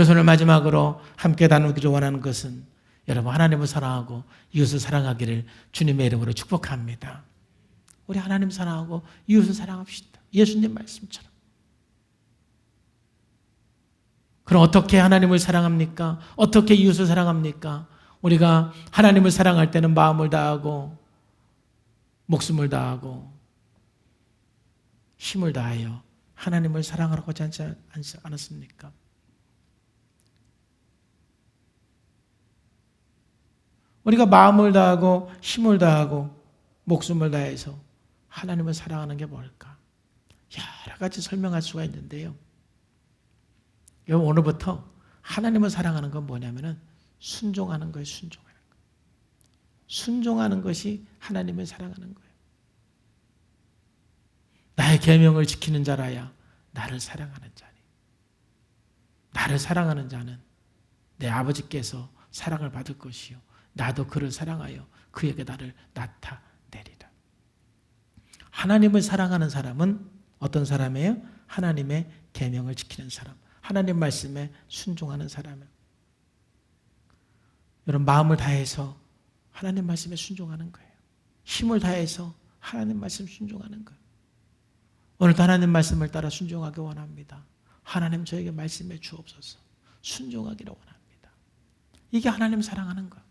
교선을 마지막으로 함께 나누기를 원하는 것은 여러분 하나님을 사랑하고 이웃을 사랑하기를 주님의 이름으로 축복합니다. 우리 하나님 사랑하고 이웃을 사랑합시다. 예수님 말씀처럼. 그럼 어떻게 하나님을 사랑합니까? 어떻게 이웃을 사랑합니까? 우리가 하나님을 사랑할 때는 마음을 다하고 목숨을 다하고 힘을 다하여 하나님을 사랑하려고 하지 않지 않았습니까? 우리가 마음을 다하고 힘을 다하고 목숨을 다해서 하나님을 사랑하는 게 뭘까? 여러 가지 설명할 수가 있는데요. 여러분 오늘부터 하나님을 사랑하는 건 뭐냐면은 순종하는 거예요. 순종하는 거. 순종하는 것이 하나님을 사랑하는 거예요. 나의 계명을 지키는 자라야 나를 사랑하는 자니. 나를 사랑하는 자는 내 아버지께서 사랑을 받을 것이요. 나도 그를 사랑하여 그에게 나를 나타내리라. 하나님을 사랑하는 사람은 어떤 사람이에요? 하나님의 계명을 지키는 사람. 하나님 말씀에 순종하는 사람이에요. 여러분 마음을 다해서 하나님 말씀에 순종하는 거예요. 힘을 다해서 하나님 말씀 순종하는 거예요. 오늘도 하나님 말씀을 따라 순종하기 원합니다. 하나님 저에게 말씀해 주옵소서. 순종하기를 원합니다. 이게 하나님 사랑하는 거예요.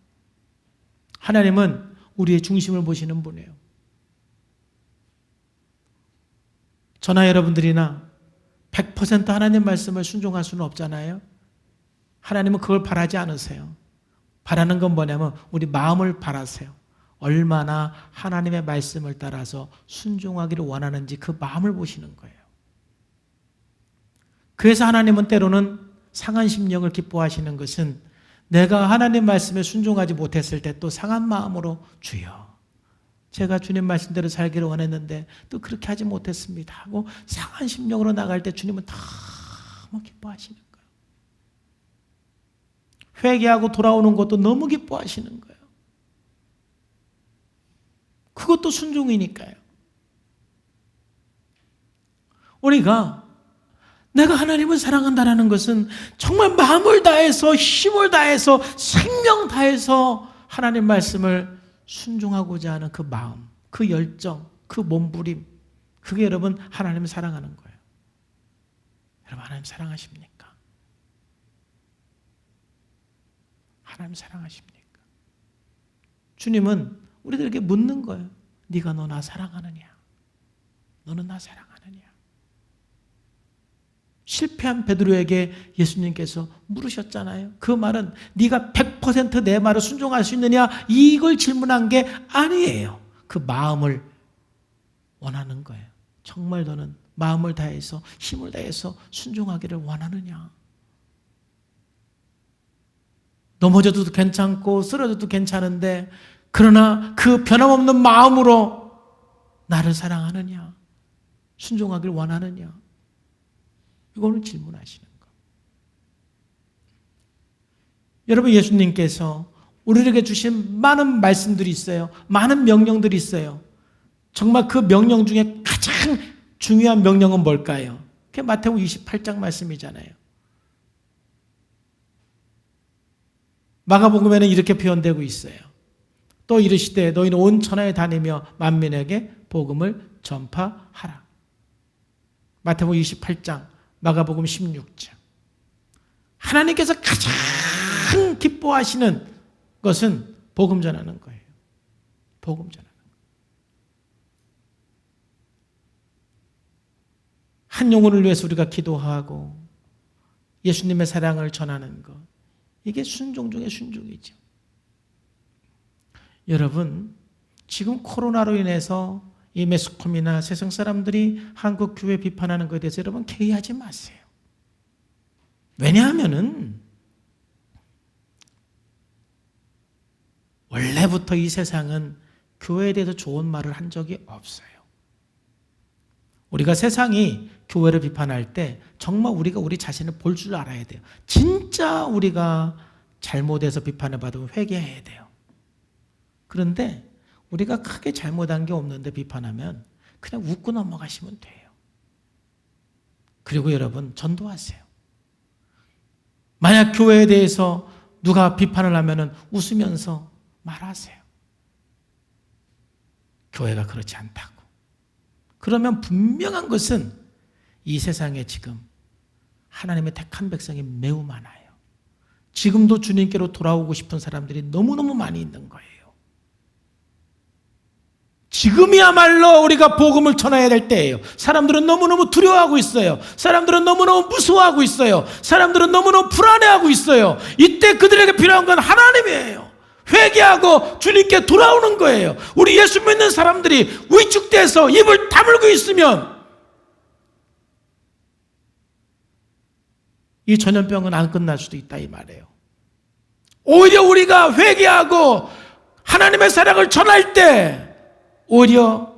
하나님은 우리의 중심을 보시는 분이에요. 저나 여러분들이나 100% 하나님 말씀을 순종할 수는 없잖아요. 하나님은 그걸 바라지 않으세요. 바라는 건 뭐냐면 우리 마음을 바라세요. 얼마나 하나님의 말씀을 따라서 순종하기를 원하는지 그 마음을 보시는 거예요. 그래서 하나님은 때로는 상한 심령을 기뻐하시는 것은 내가 하나님 말씀에 순종하지 못했을 때 또 상한 마음으로 주여. 제가 주님 말씀대로 살기를 원했는데 또 그렇게 하지 못했습니다. 하고 상한 심령으로 나갈 때 주님은 너무 기뻐하시는 거예요. 회개하고 돌아오는 것도 너무 기뻐하시는 거예요. 그것도 순종이니까요. 우리가 내가 하나님을 사랑한다는 것은 정말 마음을 다해서 힘을 다해서 생명 다해서 하나님 말씀을 순종하고자 하는 그 마음, 그 열정, 그 몸부림, 그게 여러분 하나님을 사랑하는 거예요. 여러분 하나님 사랑하십니까? 하나님 사랑하십니까? 주님은 우리들에게 묻는 거예요. 네가 너 나 사랑하느냐? 너는 나 사랑하느냐? 실패한 베드로에게 예수님께서 물으셨잖아요. 그 말은 네가 100%내 말을 순종할 수 있느냐 이걸 질문한 게 아니에요. 그 마음을 원하는 거예요. 정말 너는 마음을 다해서 힘을 다해서 순종하기를 원하느냐? 넘어져도 괜찮고 쓰러져도 괜찮은데 그러나 그 변함없는 마음으로 나를 사랑하느냐? 순종하길 원하느냐? 이거는 질문하시는 거. 여러분 예수님께서 우리에게 주신 많은 말씀들이 있어요. 많은 명령들이 있어요. 정말 그 명령 중에 가장 중요한 명령은 뭘까요? 그게 마태복음 28장 말씀이잖아요. 마가복음에는 이렇게 표현되고 있어요. 또 이르시되 너희는 온 천하에 다니며 만민에게 복음을 전파하라. 마태복음 28장, 마가복음 16장. 하나님께서 가장 기뻐하시는 것은 복음 전하는 거예요. 복음 전하는 거. 한 영혼을 위해서 우리가 기도하고 예수님의 사랑을 전하는 것. 이게 순종 중의 순종이죠. 여러분, 지금 코로나로 인해서 이 매스컴이나 세상 사람들이 한국 교회 비판하는 것에 대해서 여러분 개의하지 마세요. 왜냐하면은 원래부터 이 세상은 교회에 대해서 좋은 말을 한 적이 없어요. 우리가 세상이 교회를 비판할 때 정말 우리가 우리 자신을 볼 줄 알아야 돼요. 진짜 우리가 잘못해서 비판을 받으면 회개해야 돼요. 그런데 우리가 크게 잘못한 게 없는데 비판하면 그냥 웃고 넘어가시면 돼요. 그리고 여러분 전도하세요. 만약 교회에 대해서 누가 비판을 하면은 웃으면서 말하세요. 교회가 그렇지 않다고. 그러면 분명한 것은 이 세상에 지금 하나님의 택한 백성이 매우 많아요. 지금도 주님께로 돌아오고 싶은 사람들이 너무너무 많이 있는 거예요. 지금이야말로 우리가 복음을 전해야 될 때예요. 사람들은 너무너무 두려워하고 있어요. 사람들은 너무너무 무서워하고 있어요. 사람들은 너무너무 불안해하고 있어요. 이때 그들에게 필요한 건 하나님이에요. 회개하고 주님께 돌아오는 거예요. 우리 예수 믿는 사람들이 위축돼서 입을 다물고 있으면 이 전염병은 안 끝날 수도 있다 이 말이에요. 오히려 우리가 회개하고 하나님의 사랑을 전할 때 오히려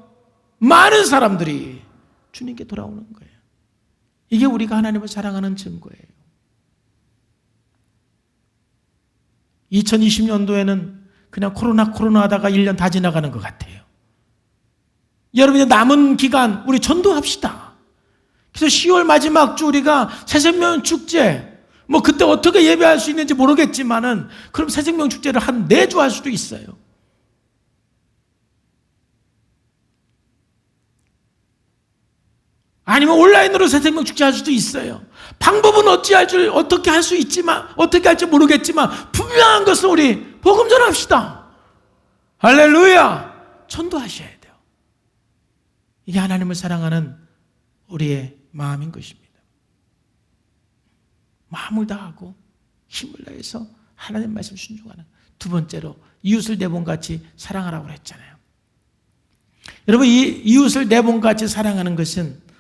많은 사람들이 주님께 돌아오는 거예요. 이게 우리가 하나님을 사랑하는 증거예요. 2020년도에는 그냥 코로나 코로나 하다가 1년 다 지나가는 것 같아요. 여러분 남은 기간 우리 전도합시다. 그래서 10월 마지막 주 우리가 새생명 축제 뭐 그때 어떻게 예배할 수 있는지 모르겠지만은 그럼 새생명 축제를 한 네 주 할 수도 있어요. 아니면 온라인으로 새 생명 축제 할 수도 있어요. 방법은 어찌 할 줄 어떻게 할 수 있지만 어떻게 할지 모르겠지만 분명한 것은 우리 복음 전합시다. 할렐루야. 전도하셔야 돼요. 이게 하나님을 사랑하는 우리의 마음인 것입니다. 마음을 다하고 힘을 다해서 하나님 말씀 순종하는 두 번째로 이웃을 내 몸같이 사랑하라고 그랬잖아요. 여러분 이 이웃을 내 몸같이 사랑하는 것은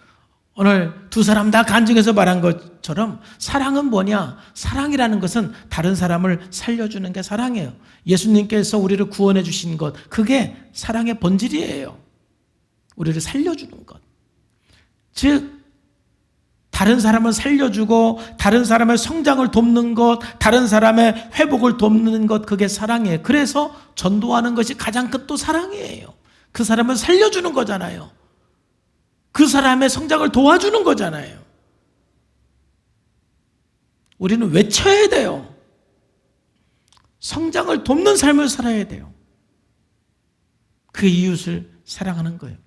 오늘 두 사람 다 간증해서 말한 것처럼 사랑은 뭐냐? 사랑이라는 것은 다른 사람을 살려주는 게 사랑이에요. 예수님께서 우리를 구원해 주신 것, 그게 사랑의 본질이에요. 우리를 살려주는 것. 즉, 다른 사람을 살려주고, 다른 사람의 성장을 돕는 것, 다른 사람의 회복을 돕는 것, 그게 사랑이에요. 그래서 전도하는 것이 가장 큰 또 사랑이에요. 그 사람을 살려주는 거잖아요. 그 사람의 성장을 도와주는 거잖아요. 우리는 외쳐야 돼요. 성장을 돕는 삶을 살아야 돼요. 그 이웃을 사랑하는 거예요.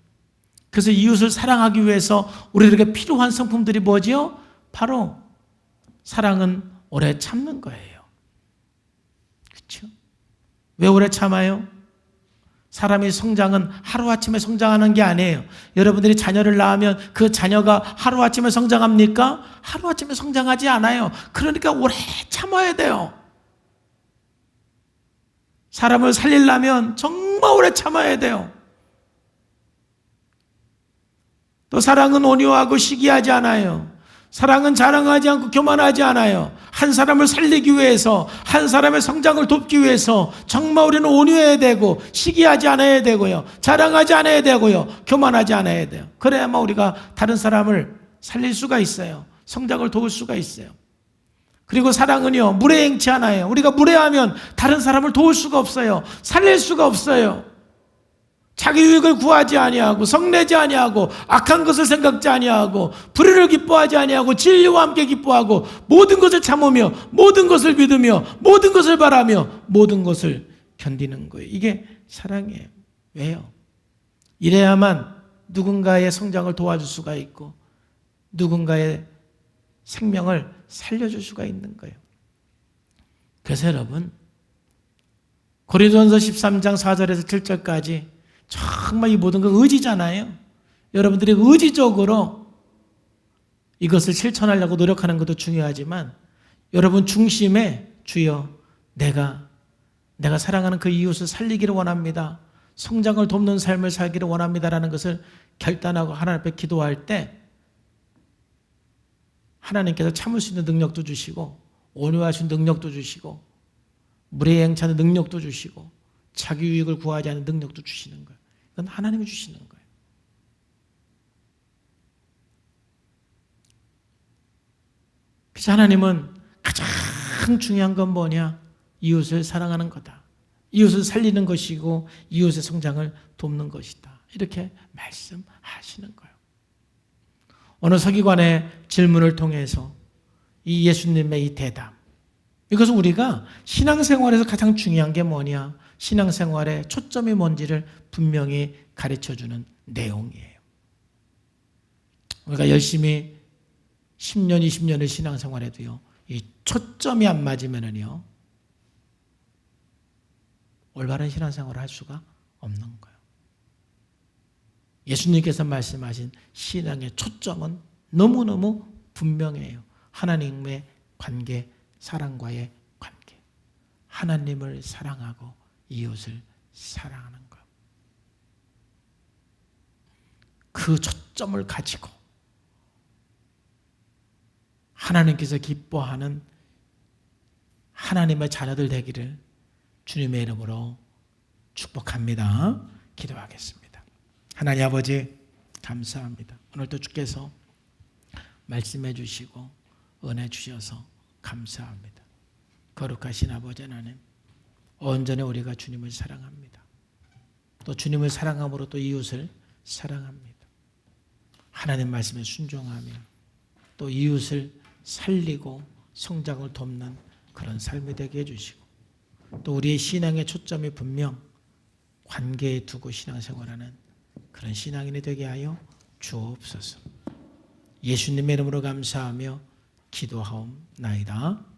그래서 이웃을 사랑하기 위해서 우리에게 필요한 성품들이 뭐지요? 바로 사랑은 오래 참는 거예요. 그렇죠? 왜 오래 참아요? 사람의 성장은 하루아침에 성장하는 게 아니에요. 여러분들이 자녀를 낳으면 그 자녀가 하루아침에 성장합니까? 하루아침에 성장하지 않아요. 그러니까 오래 참아야 돼요. 사람을 살리려면 정말 오래 참아야 돼요. 또 사랑은 온유하고 시기하지 않아요. 사랑은 자랑하지 않고 교만하지 않아요. 한 사람을 살리기 위해서, 한 사람의 성장을 돕기 위해서 정말 우리는 온유해야 되고, 시기하지 않아야 되고요. 자랑하지 않아야 되고요. 교만하지 않아야 돼요. 그래야만 우리가 다른 사람을 살릴 수가 있어요. 성장을 도울 수가 있어요. 그리고 사랑은요, 무례행치 않아요. 우리가 무례하면 다른 사람을 도울 수가 없어요. 살릴 수가 없어요. 자기 유익을 구하지 아니하고 성내지 아니하고 악한 것을 생각지 아니하고 불의를 기뻐하지 아니하고 진리와 함께 기뻐하고 모든 것을 참으며 모든 것을 믿으며 모든 것을 바라며 모든 것을 견디는 거예요. 이게 사랑이에요. 왜요? 이래야만 누군가의 성장을 도와줄 수가 있고 누군가의 생명을 살려줄 수가 있는 거예요. 그래서 여러분 고린도전서 13장 4절에서 7절까지 정말 이 모든 건 의지잖아요. 여러분들이 의지적으로 이것을 실천하려고 노력하는 것도 중요하지만 여러분 중심에 주여 내가 내가 사랑하는 그 이웃을 살리기를 원합니다. 성장을 돕는 삶을 살기를 원합니다라는 것을 결단하고 하나님 앞에 기도할 때 하나님께서 참을 수 있는 능력도 주시고 온유하신 능력도 주시고 무례행차는 능력도 주시고 자기 유익을 구하지 않는 능력도 주시는 거예요. 그건 하나님이 주시는 거예요. 그래서 하나님은 가장 중요한 건 뭐냐? 이웃을 사랑하는 거다. 이웃을 살리는 것이고 이웃의 성장을 돕는 것이다. 이렇게 말씀하시는 거예요. 어느 서기관의 질문을 통해서 이 예수님의 이 대답, 이것은 우리가 신앙생활에서 가장 중요한 게 뭐냐? 신앙생활의 초점이 뭔지를 분명히 가르쳐 주는 내용이에요. 우리가 열심히 10년, 20년을 신앙생활해도요, 이 초점이 안 맞으면은요, 올바른 신앙생활을 할 수가 없는 거예요. 예수님께서 말씀하신 신앙의 초점은 너무너무 분명해요. 하나님의 관계, 사랑과의 관계. 하나님을 사랑하고 이웃을 사랑하는 것. 그 초점을 가지고 하나님께서 기뻐하는 하나님의 자녀들 되기를 주님의 이름으로 축복합니다. 기도하겠습니다. 하나님 아버지 감사합니다. 오늘도 주께서 말씀해 주시고 은혜 주셔서 감사합니다. 거룩하신 아버지 하나님 온전히 우리가 주님을 사랑합니다. 또 주님을 사랑함으로 또 이웃을 사랑합니다. 하나님 말씀에 순종하며 또 이웃을 살리고 성장을 돕는 그런 삶이 되게 해주시고 또 우리의 신앙의 초점이 분명 관계에 두고 신앙생활하는 그런 신앙인이 되게 하여 주옵소서. 예수님의 이름으로 감사하며 기도하옵나이다.